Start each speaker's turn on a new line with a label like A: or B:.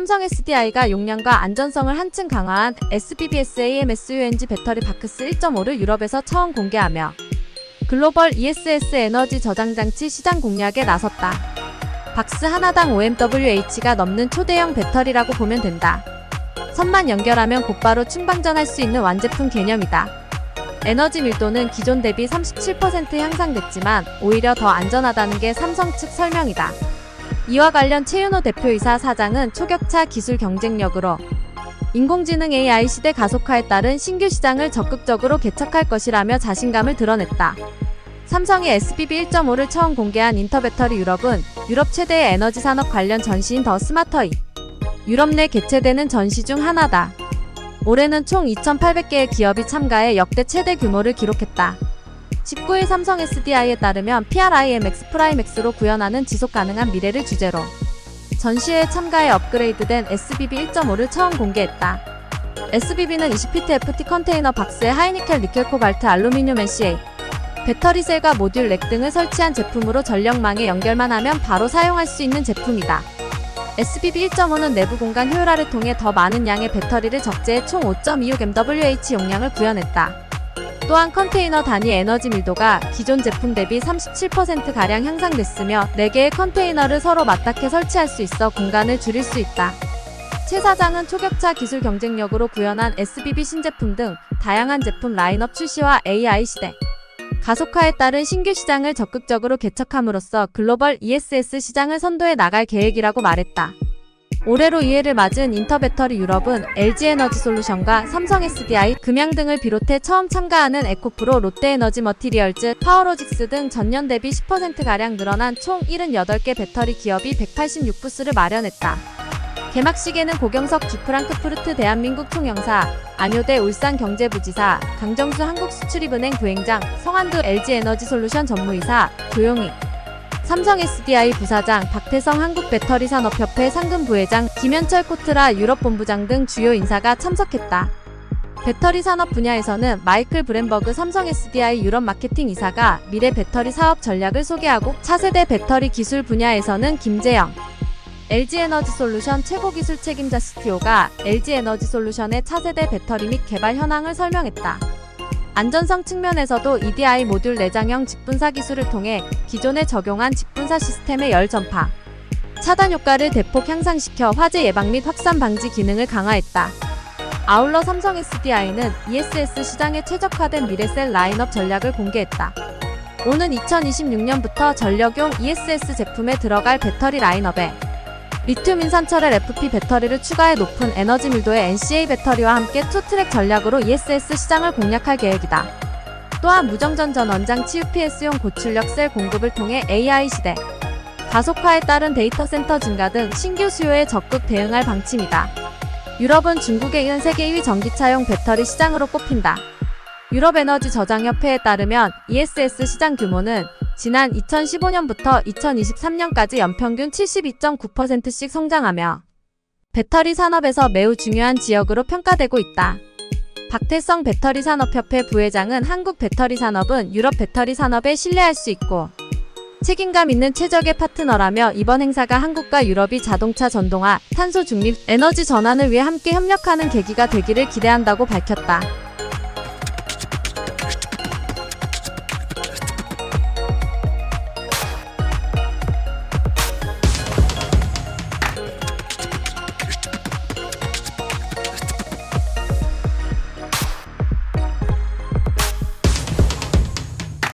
A: 삼성 SDI가 용량과 안전성을 한층 강화한 SPBS AMSUNG 배터리 바크스 1.5를 유럽에서 처음 공개하며 글로벌 ESS 에너지 저장 장치 시장 공략에 나섰다. 박스 하나당 5mWh가 넘는 초대형 배터리라고 보면 된다. 선만 연결하면 곧바로 충방전할 수 있는 완제품 개념이다. 에너지 밀도는 기존 대비 37% 향상됐지만 오히려 더 안전하다는 게 삼성 측 설명이다. 이와 관련 최윤호 대표이사 사장은 초격차 기술 경쟁력으로 인공지능 AI 시대 가속화에 따른 신규 시장을 적극적으로 개척할 것이라며 자신감을 드러냈다. 삼성이 SPB 1.5를 처음 공개한 인터배터리 유럽은 유럽 최대의 에너지 산업 관련 전시인 더 스마터이 유럽 내 개최되는 전시 중 하나다. 올해는 총 2,800개의 기업이 참가해 역대 최대 규모를 기록했다. 19일 삼성 SDI에 따르면 PRIMX 프라임X로 구현하는 지속 가능한 미래를 주제로 전시회에 참가해 업그레이드된 SBB 1.5를 처음 공개했다. SBB는 20피트 FT 컨테이너 박스에 하이니켈 니켈 코발트 알루미늄 NCA 배터리 셀과 모듈 렉 등을 설치한 제품으로 전력망에 연결만 하면 바로 사용할 수 있는 제품이다. SBB 1.5는 내부 공간 효율화를 통해 더 많은 양의 배터리를 적재해 총 5.26mWh 용량을 구현했다. 또한 컨테이너 단위 에너지 밀도가 기존 제품 대비 37%가량 향상됐으며 4개의 컨테이너를 서로 맞닿게 설치할 수 있어 공간을 줄일 수 있다. 최 사장은 초격차 기술 경쟁력으로 구현한 SBB 신제품 등 다양한 제품 라인업 출시와 AI 시대, 가속화에 따른 신규 시장을 적극적으로 개척함으로써 글로벌 ESS 시장을 선도해 나갈 계획이라고 말했다. 올해로 2회를 맞은 인터배터리 유럽은 LG에너지솔루션과 삼성 SDI, 금양 등을 비롯해 처음 참가하는 에코프로, 롯데에너지 머티리얼즈, 파워로직스 등 전년 대비 10%가량 늘어난 총 78개 배터리 기업이 186부스를 마련했다. 개막식에는 고경석 주프랑크푸르트 대한민국 총영사, 안효대 울산경제부지사, 강정수 한국수출입은행 부행장, 성한두 LG에너지솔루션 전무이사, 조용희, 삼성 SDI 부사장, 박태성 한국배터리산업협회 상금부회장, 김현철 코트라 유럽본부장 등 주요 인사가 참석했다. 배터리 산업 분야에서는 마이클 브랜버그 삼성 SDI 유럽 마케팅 이사가 미래 배터리 사업 전략을 소개하고 차세대 배터리 기술 분야에서는 김재영, LG에너지 솔루션 최고 기술 책임자 CTO가 LG에너지 솔루션의 차세대 배터리 및 개발 현황을 설명했다. 안전성 측면에서도 EDI 모듈 내장형 직분사 기술을 통해 기존에 적용한 직분사 시스템의 열 전파, 차단 효과를 대폭 향상시켜 화재 예방 및 확산 방지 기능을 강화했다. 아울러 삼성 SDI는 ESS 시장에 최적화된 미래셀 라인업 전략을 공개했다. 오는 2026년부터 전력용 ESS 제품에 들어갈 배터리 라인업에 리튬 인산철의 FP 배터리를 추가해 높은 에너지 밀도의 NCA 배터리와 함께 투트랙 전략으로 ESS 시장을 공략할 계획이다. 또한 무정전 전 원장치 UPS용 고출력 셀 공급을 통해 AI 시대, 가속화에 따른 데이터 센터 증가 등 신규 수요에 적극 대응할 방침이다. 유럽은 중국에 이은 세계 2위 전기차용 배터리 시장으로 꼽힌다. 유럽에너지 저장협회에 따르면 ESS 시장 규모는 지난 2015년부터 2023년까지 연평균 72.9%씩 성장하며 배터리 산업에서 매우 중요한 지역으로 평가되고 있다. 박태성 배터리 산업협회 부회장은 한국 배터리 산업은 유럽 배터리 산업에 신뢰할 수 있고 책임감 있는 최적의 파트너라며 이번 행사가 한국과 유럽이 자동차 전동화, 탄소 중립, 에너지 전환을 위해 함께 협력하는 계기가 되기를 기대한다고 밝혔다.